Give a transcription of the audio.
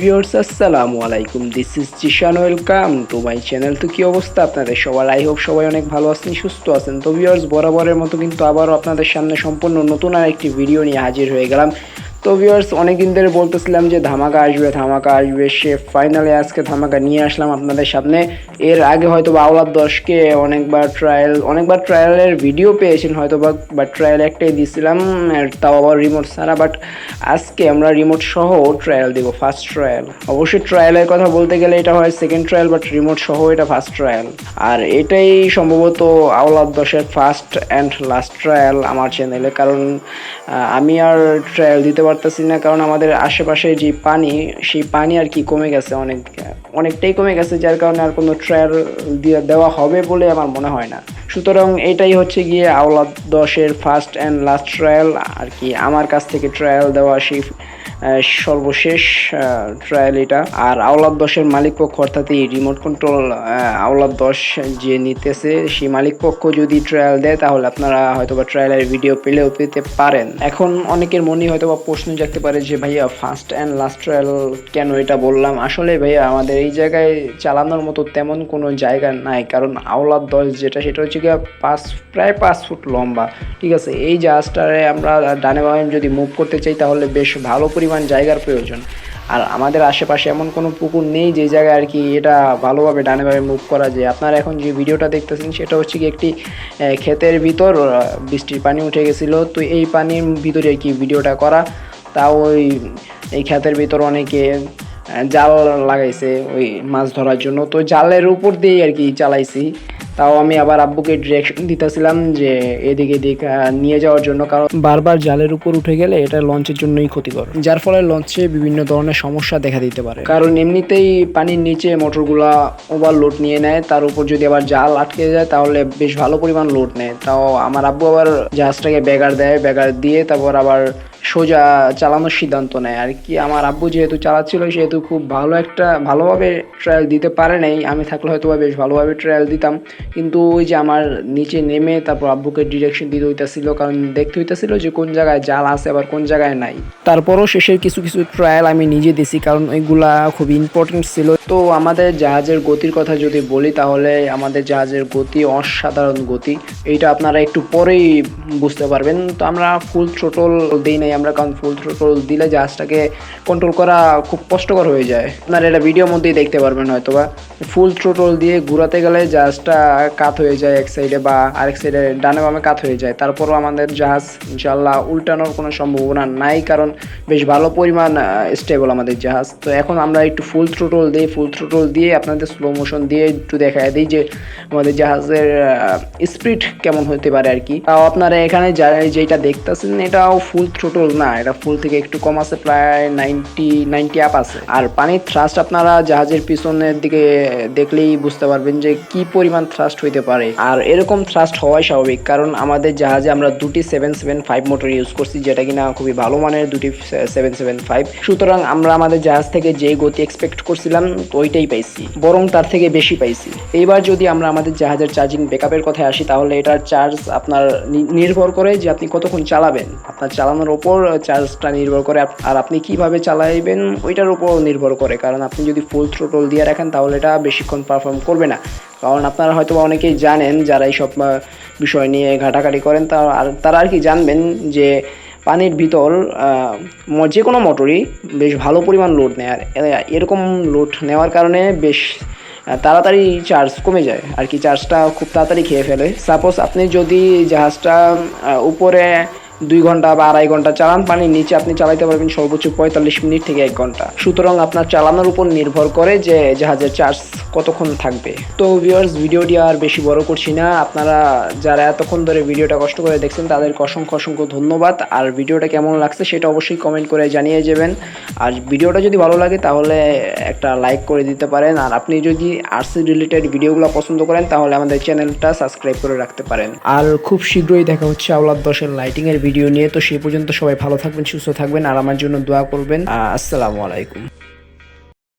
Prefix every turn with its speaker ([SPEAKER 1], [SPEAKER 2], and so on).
[SPEAKER 1] Viewers আসসালামু আলাইকুম this is Zeeshan welcome to my channel তো কি অবস্থা আপনাদের? সবার আই হোপ সবাই অনেক ভালো আছেন, সুস্থ আছেন। তো ভিউয়ার্স বরাবরের মতো কিন্তু আবারও আপনাদের সামনে সম্পূর্ণ নতুন আর একটি ভিডিও নিয়ে হাজির হয়ে গেলাম। তো ভিউয়ার্স অনেকদিন ধরে বলতেছিলাম যে ধামাকা আসবে ধামাকা আসবে। সে ফাইনালি আজকে ধামাকা নিয়ে আসলাম আপনাদের সামনে। এর আগে হয়তো বা আওলাদ দশকে অনেকবার ট্রায়াল অনেকবার ট্রায়ালের ভিডিও পেয়েছেন হয়তো বা বা ট্রায়াল একটাই দিয়েছিলাম তাও আবার রিমোট ছাড়া। বাট আজকে আমরা রিমোট সহ ট্রায়াল দিব ফার্স্ট ট্রায়াল অবশ্যই ট্রায়ালের কথা বলতে গেলে এটা হয় সেকেন্ড ট্রায়াল বাট রিমোট সহ এটা ফার্স্ট ট্রায়াল আর এটাই সম্ভবত আওলাদ দশের ফার্স্ট অ্যান্ড লাস্ট ট্রায়াল আমার চ্যানেলে কারণ আমি আর ট্রায়াল দিতে পারতেছি না, কারণ আমাদের আশেপাশে যে পানি, সেই পানি আর কি কমে গেছে অনেক, অনেকটাই কমে গেছে, যার কারণে আর কোনো ট্রায়াল দিয়ে দেওয়া হবে বলে আমার মনে হয় না। সুতরাং এটাই হচ্ছে গিয়ে আওলা দশের ফার্স্ট অ্যান্ড লাস্ট ট্রায়াল আর কি আমার কাছ থেকে ট্রায়াল দেওয়া সেই সর্বশেষ ট্রায়াল এটা। আর আওলাদ দশের মালিক পক্ষ, অর্থাৎ এই রিমোট কন্ট্রোল আওলাদ দশ যে নিতেছে, সেই মালিক পক্ষ যদি ট্রায়াল দেয়, তাহলে আপনারা হয়তো বা ট্রায়ালের ভিডিও পেলেও পেতে পারেন। এখন অনেকের মনে হয়তো বা প্রশ্ন জাগতে পারে যে, ভাইয়া ফার্স্ট অ্যান্ড লাস্ট ট্রায়াল কেন এটা বললাম? আসলে ভাইয়া, আমাদের এই জায়গায় চালানোর মতো তেমন কোনো জায়গা নাই। কারণ আওলাদ দশ যেটা, সেটা হচ্ছে গিয়ে পাঁচ, প্রায় পাঁচ ফুট লম্বা। ঠিক আছে, এই জাহাজটারে আমরা ডানে বামে যদি মুভ করতে চাই, তাহলে বেশ ভালো পরিমাণ জায়গার প্রয়োজন। আর আমাদের আশেপাশে এমন কোনো পুকুর নেই যে জায়গায় আর কি এটা ভালোভাবে ডানে বামে মুভ করা যায়। আপনারা এখন যে ভিডিওটা দেখতেছেন, সেটা হচ্ছে কি একটি ক্ষেতের ভিতর বৃষ্টির পানি উঠে গেছিল। তো এই পানির ভিতরে আর কি ভিডিওটা করা তাও ওই, এই ক্ষেতের ভিতর অনেকে জাল লাগাইছে ওই মাছ ধরার জন্য। তো জালের উপর দিয়ে আর কি চালাইছি। তাও আমি আবার আব্বুকে ডিরেকশন দিতেছিলাম যে এদিকে এদিক নিয়ে যাওয়ার জন্য, কারণ বারবার জালের উপর উঠে গেলে এটা লঞ্চের জন্যই ক্ষতিকর। যার ফলে লঞ্চে বিভিন্ন ধরনের সমস্যা দেখা দিতে পারে। কারণ এমনিতেই পানির নিচে মোটরগুলা ওভারলোড নিয়ে নেয়, তার উপর যদি আবার জাল আটকে যায়, তাহলে বেশ ভালো পরিমাণ লোড নেয়। তাও আমার আব্বু আবার জাহাজটাকে ব্যাগার দেয় ব্যাগার দিয়ে তারপর আবার সোজা চালানোর সিদ্ধান্ত নেয়। আর কি আমার আব্বু যেহেতু চালাচ্ছিল, সেহেতু খুব ভালো একটা, ভালোভাবে ট্রায়াল দিতে পারে নাই। আমি থাকলে হয়তো বেশ ভালোভাবে ট্রায়াল দিতাম। কিন্তু ওই যে আমার নিচে নেমে তারপর আব্বুকে ডিরেকশন দিতে হইতেছিল, কারণ দেখতে হইতেছিল যে কোন জায়গায় জাল আছে আবার কোন জায়গায় নাই। তারপরও শেষের কিছু কিছু ট্রায়াল আমি নিজে দিছি, কারণ ওইগুলা খুব ইম্পর্টেন্ট ছিল। তো আমাদের জাহাজের গতির কথা যদি বলি, তাহলে আমাদের জাহাজের গতি অসাধারণ গতি। এইটা আপনারা একটু পরেই বুঝতে পারবেন। তো আমরা ফুল থ্রোটল দিই নাই আমরা, কারণ ফুল থ্রোটল দিলে জাহাজটাকে কন্ট্রোল করা খুব কষ্টকর হয়ে যায়। আপনারা এটা ভিডিওর মধ্যেই দেখতে পারবেন হয়তো বা ফুল থ্রোটল দিয়ে ঘোরাতে গেলে জাহাজটা কাত হয়ে যায় এক সাইডে বা আরেক সাইডে ডানে বামে কাত হয়ে যায়। তারপরও আমাদের জাহাজ ইনশাল্লাহ উল্টানোর কোনো সম্ভাবনা নাই, কারণ বেশ ভালো পরিমাণ স্টেবল আমাদের জাহাজ। তো এখন আমরা একটু ফুল থ্রোটল দিই ফুল থ্রোটল দিয়ে আপনাদের স্লো মোশন দিয়ে একটু দেখায় দিই যে আমাদের জাহাজের স্পিড কেমন হতে পারে আর কি। তাও আপনারা এখানে যেটা দেখতেছেন, এটাও ফুল থ্রোটল না, এটা ফুল থেকে একটু কম আছে, প্রায় নাইনটি নাইনটি আপ আছে। আর পানির থ্রাস্ট আপনারা জাহাজের পিছনের দিকে দেখলেই বুঝতে পারবেন যে কি পরিমাণ থ্রাস্ট হইতে পারে। আর এরকম থ্রাস্ট হওয়াই স্বাভাবিক, কারণ আমাদের জাহাজে আমরা দুটি seven seven five motor use করছি, যেটা কিনা খুবই ভালো মানের দুটি সেভেন সেভেন ফাইভ সুতরাং আমরা আমাদের জাহাজ থেকে যে গতি এক্সপেক্ট করছিলাম ওইটাই পাইছি, বরং তার থেকে বেশি পাইছি। এইবার যদি আমরা আমাদের জাহাজের চার্জিং ব্যাকআপের কথায় আসি, তাহলে এটার চার্জ আপনার নির্ভর করে যে আপনি কতক্ষণ চালাবেন। আপনার চালানোর ওপর চার্জটা নির্ভর করে আর আপনি কীভাবে চালাইবেন, ওইটার উপর নির্ভর করে। কারণ আপনি যদি ফুল থ্রোটল দিয়ে রাখেন, তাহলে এটা বেশিক্ষণ পারফর্ম করবে না। কারণ আপনারা হয়তো অনেকেই জানেন, যারা এইসব বিষয় নিয়ে ঘাটাঘাটি করেন তারা আর কি জানবেন যে পানির ভিতর যে কোনো মোটরই বেশ ভালো পরিমাণ লোড নেয়। আর এরকম লোড নেওয়ার কারণে বেশ তাড়াতাড়ি চার্জ কমে যায়। আর কি চার্জটা খুব তাড়াতাড়ি খেয়ে ফেলে। সাপোজ আপনি যদি জাহাজটা উপরে দুই ঘণ্টা বা আড়াই ঘণ্টা চালান, পানির নিচে আপনি চালাইতে পারবেন সর্বোচ্চ পঁয়তাল্লিশ মিনিট থেকে এক ঘণ্টা। সুতরাং আপনার চালানোর উপর নির্ভর করে যে জাহাজের চার্জ কতক্ষণ থাকবে। তো ভিউয়ার্স ভিডিওটি আর বেশি বড় করছি না। আপনারা যারা এতক্ষণ ধরে ভিডিওটা কষ্ট করে দেখছেন, তাদেরকে অসংখ্য অসংখ্য ধন্যবাদ। আর ভিডিওটা কেমন লাগছে সেটা অবশ্যই কমেন্ট করে জানিয়ে যাবেন। আর ভিডিওটা যদি ভালো লাগে, তাহলে একটা লাইক করে দিতে পারেন। আর আপনি যদি আরসি রিলেটেড ভিডিওগুলো পছন্দ করেন, তাহলে আমাদের চ্যানেলটা সাবস্ক্রাইব করে রাখতে পারেন। আর খুব শীঘ্রই দেখা হচ্ছে আওলাদ দশের লাইটিংয়ের ভিডিও নিয়ে। তো সেই পর্যন্ত সবাই ভালো থাকবেন, সুস্থ থাকবেন, আর আমার জন্য দোয়া করবেন। আসসালামু আলাইকুম।